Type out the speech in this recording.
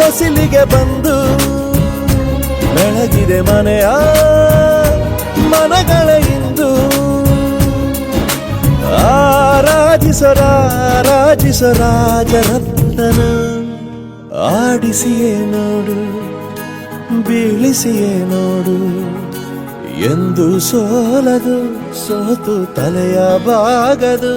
ಹೊಸಿಲಿಗೆ ಬಂದು ಬೆಳಗಿದೆ ಮನೆಯ ಮನಗಳ ಇಂದು. ಆರಾಜಿಸರಾಜಿಸರಾಜರತ್ನ ಆಡಿಸಿಯೇ ನೋಡು, ಬೀಳಿಸಿಯೇ ನೋಡು. ಎಂದು ಸೋಲದು, ಸೋತು ತಲೆಯ ಬಾಗದು